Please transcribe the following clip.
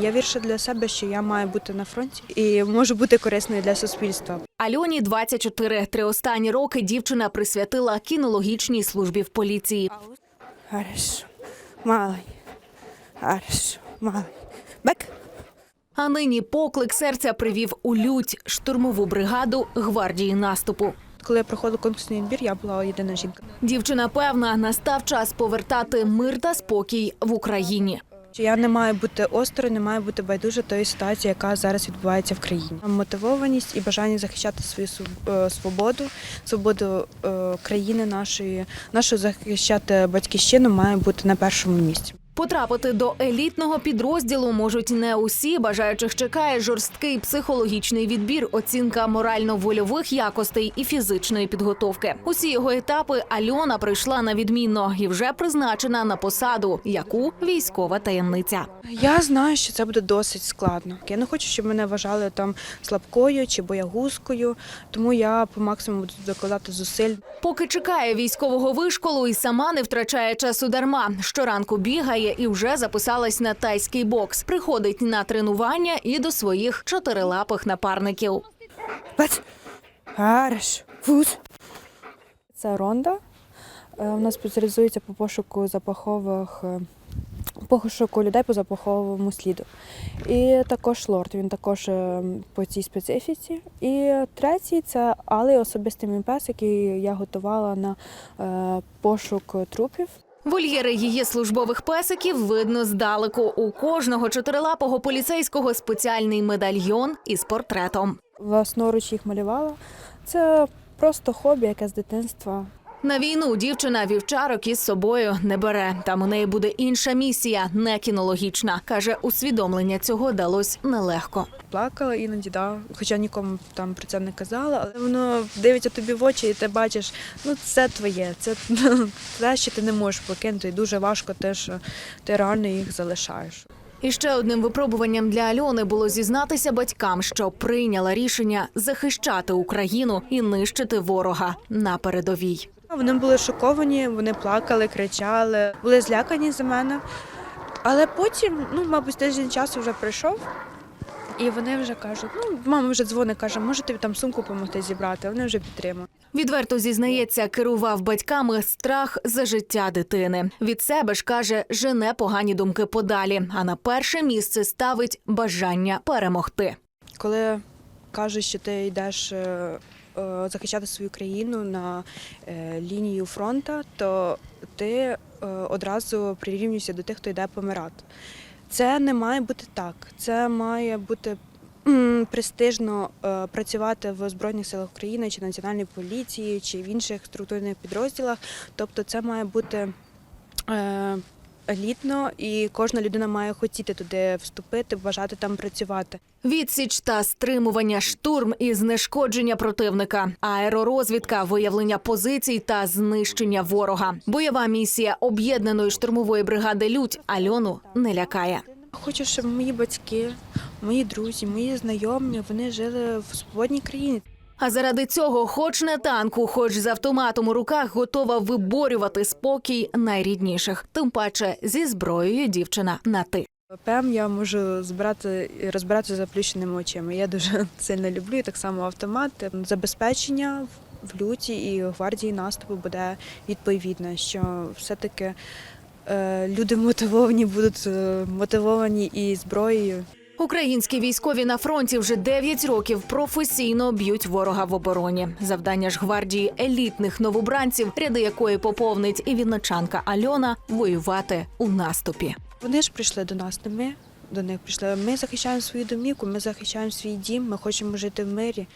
Я віршу для себе, що я маю бути на фронті і можу бути корисною для суспільства. Альоні 24. Три останні роки дівчина присвятила кінологічній службі в поліції. Хорошо. Малий. Хорошо. Малий. Бек. А нині поклик серця привів у лють штурмову бригаду гвардії наступу. Коли я проходила конкурсний відбір, я була єдина жінка. Дівчина певна, настав час повертати мир та спокій в Україні. Я не маю бути осторонь, не маю бути байдуже тої ситуації, яка зараз відбувається в країні. Мотивованість і бажання захищати свою е, свободу, свободу е, країни нашої, нашу захищати батьківщину має бути на першому місці. Потрапити до елітного підрозділу можуть не усі. Бажаючих чекає жорсткий психологічний відбір, оцінка морально-вольових якостей і фізичної підготовки. Усі його етапи Альона пройшла на відмінно і вже призначена на посаду, яку військова таємниця. Я знаю, що це буде досить складно. Я не хочу, щоб мене вважали там слабкою чи боягузкою, тому я по максимуму буду докладати зусиль. Поки чекає військового вишколу і сама не втрачає часу дарма. Щоранку бігає і вже записалась на тайський бокс. Приходить на тренування і до своїх чотирилапих напарників. Це ронда. Е, Вона спеціалізується по пошуку запахових е, пошуку людей по запаховому сліду. І також лорд, він також е, по цій специфіці. І третій це алий особистий мій пес, який я готувала на пошук трупів. Вольєри її службових песиків видно здалеку. У кожного чотирилапого поліцейського спеціальний медальйон із портретом. Власноруч їх малювала. Це просто хобі, яке з дитинства. На війну дівчина вівчарок із собою не бере. Там у неї буде інша місія, не кінологічна. каже, усвідомлення цього далось нелегко. Плакала іноді, да, хоча нікому там про це не казала, але воно дивиться тобі в очі, і ти бачиш, ну це твоє, це те, що ти не можеш покинути. І дуже важко те, що ти реально їх залишаєш. І ще одним випробуванням для Альони було зізнатися батькам, що прийняла рішення захищати Україну і нищити ворога на передовій. Вони були шоковані, вони плакали, кричали, були злякані за мене. Але потім, ну, мабуть, тиждень часу вже пройшов. І вони вже кажуть, ну, мама вже дзвонить, каже, може тобі там сумку допомогти зібрати. Вони вже підтримують. Відверто зізнається, керував батьками страх за життя дитини. Від себе ж каже, жене погані думки подалі. А на перше місце ставить бажання перемогти. Коли кажуть, що ти йдеш е, захищати свою країну на е, лінію фронту, то ти е, одразу прирівнюєшся до тих, хто йде помирати. Це не має бути так. Це має бути престижно е, працювати в Збройних силах України чи Національній поліції, чи в інших структурних підрозділах. Тобто, це має бути. Елітно, і кожна людина має хотіти туди вступити, бажати там працювати. Відсіч та стримування штурм і знешкодження противника, аеророзвідка, виявлення позицій та знищення ворога. Бойова місія об'єднаної штурмової бригади Людь Альону не лякає. Хочу, щоб мої батьки, мої друзі, мої знайомі вони жили в свободній країні. А заради цього, хоч на танку, хоч з автоматом у руках, готова виборювати спокій найрідніших. Тим паче зі зброєю дівчина на ти. ПМ я можу збирати і розбирати заплющеними очима. Я дуже сильно люблю і так само автомат. Забезпечення в люті і гвардії наступу буде відповідне, що все-таки е, люди мотивовані будуть е, мотивовані і зброєю. Українські військові на фронті вже 9 років професійно б'ють ворога в обороні. Завдання ж гвардії елітних новобранців, ряди якої поповнить і вінночанка Альона, воювати у наступі. Вони ж прийшли до нас, не ми до них прийшли. Ми захищаємо свою домівку, ми захищаємо свій дім, ми хочемо жити в мирі.